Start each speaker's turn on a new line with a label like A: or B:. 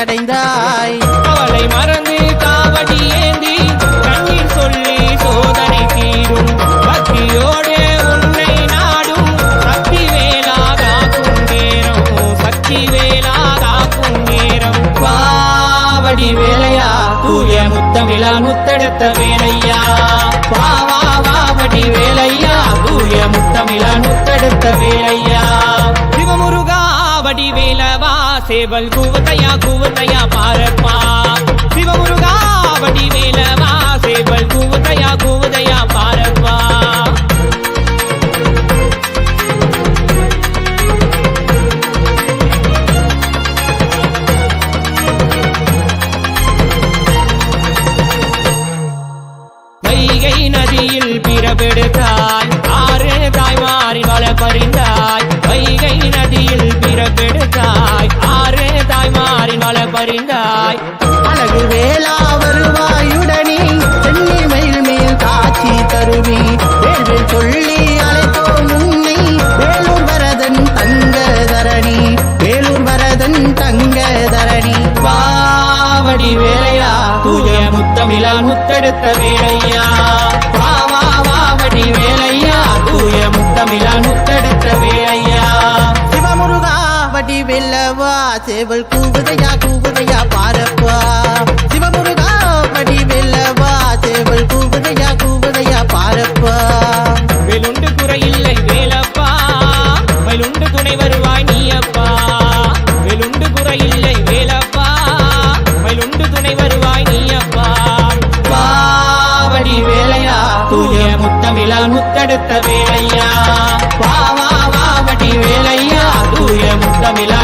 A: அடைந்தாய்
B: அவளை மறந்து காவடி ஏந்தி கண்ணீர் சொல்லி சோதனை தீரும். பக்தியோடு உன்னை நாடும் சக்தி வேலாகாக்கும் நேரம். சக்தி வேலாகாக்கும் நேரம். பாவடி வேலையா? தூய முத்தமிழா முத்தெடுத்த வேலையா? வா வா வாவடி வேலையா? தூய முத்தமிழா முத்தெடுத்த வேலையா? சிவமுருகா வடி வேலவா சேவல் கூவத்தையா கூவத்தையா பாரப்பா சிவமுருகா வடி வேலவா சேவல் கூவத்தையா கூவதையா பாரப்பா வைகை நதியில் பிறபெடுத்தாய் ஆறு தாய்மாரி வள பறிந்தாய் அறிந்தாய்.
A: அழகு வேளா வருவாயுடனே சென்னி மயில் மேல் காட்சி தருவி. வேள்வில் சொல்லி அழைத்தோம் உன்னை. வேலூர் வரதன் தங்க தரணி. வேலூர் வரதன் தங்க தரணி.
B: பாவடி வேலையா? தூய முத்தமிழா முத்தெடுத்த வேலையா? வா வா வாவடி
A: வேலை சேவல் கூவுதையா கூவுதையா பாரப்பா. சிவமுருகா படி வெல்லவா சேவல் கூவுதையா கூவுதையா பாரப்பா.
B: வேலுண்டு குறையில்லை வேலப்பா மயிலுண்டு துணை வருவாய் நீ அப்பா வேலுண்டு குறையில்லை வேலப்பா மயிலுண்டு துணை வருவாய் நீ அப்பா பாவடி வேலையா தூய முத்தமிழா முத்தெடுத்த வேலையா. பாவா பாவடி வேலையா தூய முத்தமிழா